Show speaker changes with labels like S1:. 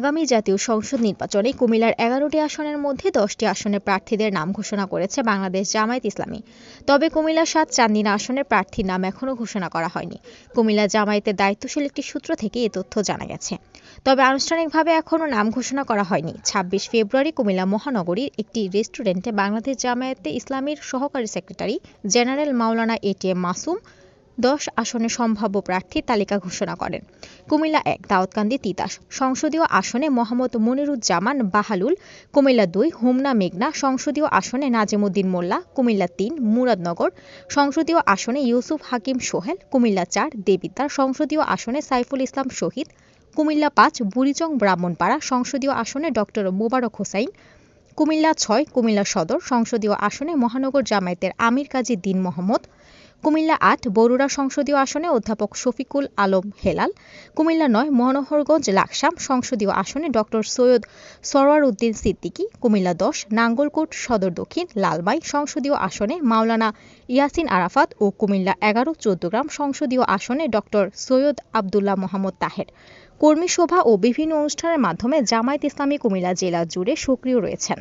S1: আগামী জাতীয় সংসদ নির্বাচনে কুমিল্লার এগারোটি আসনের মধ্যে দশটি আসনের প্রার্থীদের নাম ঘোষণা করেছে বাংলাদেশ জামায়াত ইসলামী। তবে কুমিল্লা সাত চান্দিনা আসনের প্রার্থীর নাম এখনও ঘোষণা করা হয়নি। কুমিল্লা জামায়াতের দায়িত্বশীল একটি সূত্র থেকে এ তথ্য জানা গেছে। তবে আনুষ্ঠানিকভাবে এখনও নাম ঘোষণা করা হয়নি। ছাব্বিশ ফেব্রুয়ারি কুমিল্লা মহানগরীর একটি রেস্টুরেন্টে বাংলাদেশ জামায়াতে ইসলামীর সহকারী secretary general Maulana ATM Masum দশ আসনে সম্ভাব্য প্রার্থীর তালিকা ঘোষণা করেন। কুমিল্লা এক, দাউদকান্দি তিতাস সংসদীয় আসনে মোহাম্মদ মনিরুজ্জামান বাহালুল, কুমিল্লা দুই, হোমনা মেঘনা। সংসদীয় আসনে নাজিমুদ্দিন মোল্লা, কুমিল্লা তিন, মুরাদনগর। সংসদীয় আসনে ইউসুফ হাকিম সোহেল, কুমিল্লা চার, দেবিদ্বার। সংসদীয় আসনে সাইফুল ইসলাম শহীদ, কুমিল্লা পাঁচ, বুড়িচং ব্রাহ্মণপাড়া। সংসদীয় আসনে ডক্টর মোবারক হোসাইন, কুমিল্লা ছয়, কুমিল্লা সদর। সংসদীয় আসনে মহানগর জামায়াতের আমির কাজী দিন মোহাম্মদ কুমিল্লা আট, বরুড়া সংসদীয় আসনে অধ্যাপক শফিকুল আলম হেলাল, কুমিল্লা নয় মনোহরগঞ্জ লাকসাম সংসদীয় আসনে ড সৈয়দ সরওয়ার উদ্দিন সিদ্দিকী, কুমিল্লা দশ, নাঙ্গলকোট সদর দক্ষিণ লালমাই সংসদীয় আসনে মাওলানা ইয়াসিন আরাফাত ও কুমিল্লা এগারো চৌদ্দগ্রাম সংসদীয় আসনে ড সৈয়দ আবদুল্লাহ মোহাম্মদ তাহের। কর্মী সভা ও বিভিন্ন অনুষ্ঠানের মাধ্যমে জামায়াত ইসলামী কুমিল্লা জেলা জুড়ে সক্রিয় রয়েছেন।